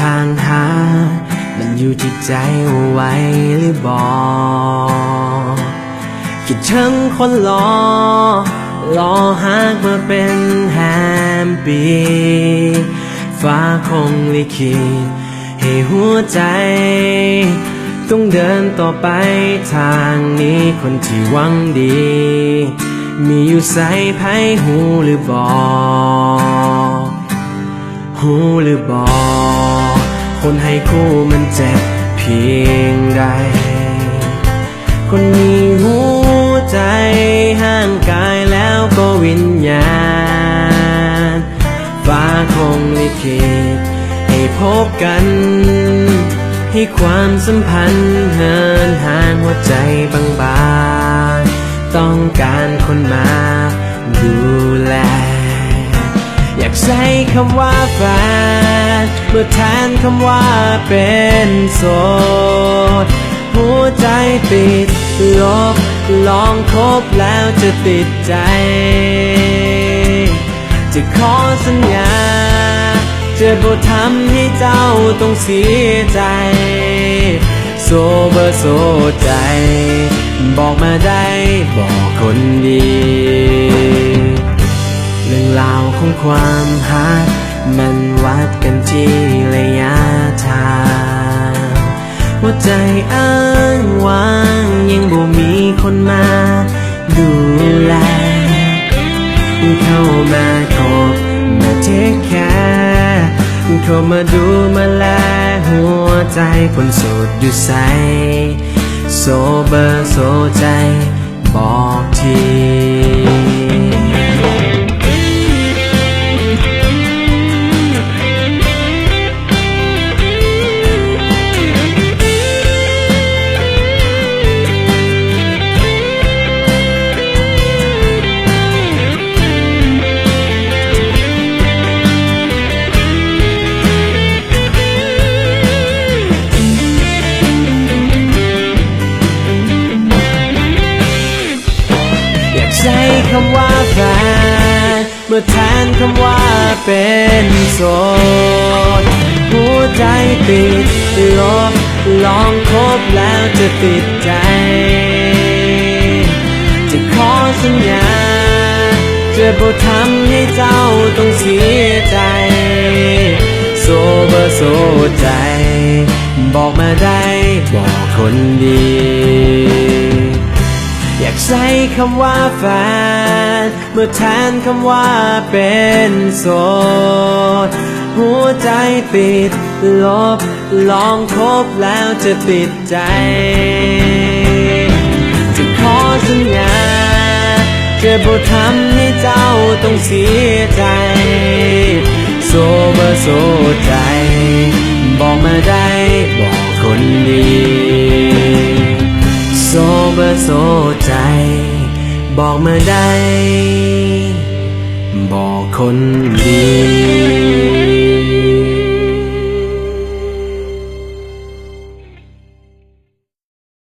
ทางหา มันอยู่ที่ใจว่าไหวหรือบอกคิดถึงคนรอรอหากมาเป็นแฮมปีฟ้าคงลิขิตให้หัวใจ ต้องเดินต่อไปทางนี้คนที่หวังดี มีอยู่ใส่ไพ่หูหรือบอหูหรือบอ คนให้คู่มันเจ็บเพียงใด คนมีหัวใจห่างกายแล้วก็วิญญาณฟ้าคงลิขิตให้พบกัน ให้ความสัมพันธ์เหินห่างหัวใจบางๆต้องการคนมาดูแล อยากใช้คำว่าแฟน เมื่อแทนคำว่าเป็นโสด หัวใจติดลบ ลองคบแล้วจะติดใจ จะขอสัญญา จะบ่ทำให้เจ้าต้องเสียใจ โซเบอร์โซใจ บอกมาได้บอกคนดีเรื่องราวของความหักมัน ดกันที่ระยะทางหัวใจอ้างว้างยังบ่มีคนมาดูแลเข้ามาคบมาเทคแคร์เข้ามาดูมาแลหัวใจคนโสดอยู่ใสโซเบอร์โซใจบอกที คำว่าแฟนเมื่อแทนคำว่าเป็นโสดหัวใจติดลบลองคบแล้วจะติดใจ จะขอสัญญา จะบ่ทำให้เจ้าต้องเสียใจ โซเบอร์โซใจ บอกมาได้บอกคนดี ใช้คำว่าแฟน เมื่อแทนคำว่าเป็นโสด หัวใจติดลบ ลองคบแล้วจะติดใจ จะขอสัญญาจะบ่ทำให้เจ้าต้องเสียใจ โซเบอร์โซใจ บอกมาได้บอกคนดี โซเบอร์โซใจ บอกมาได้ บอกคนดี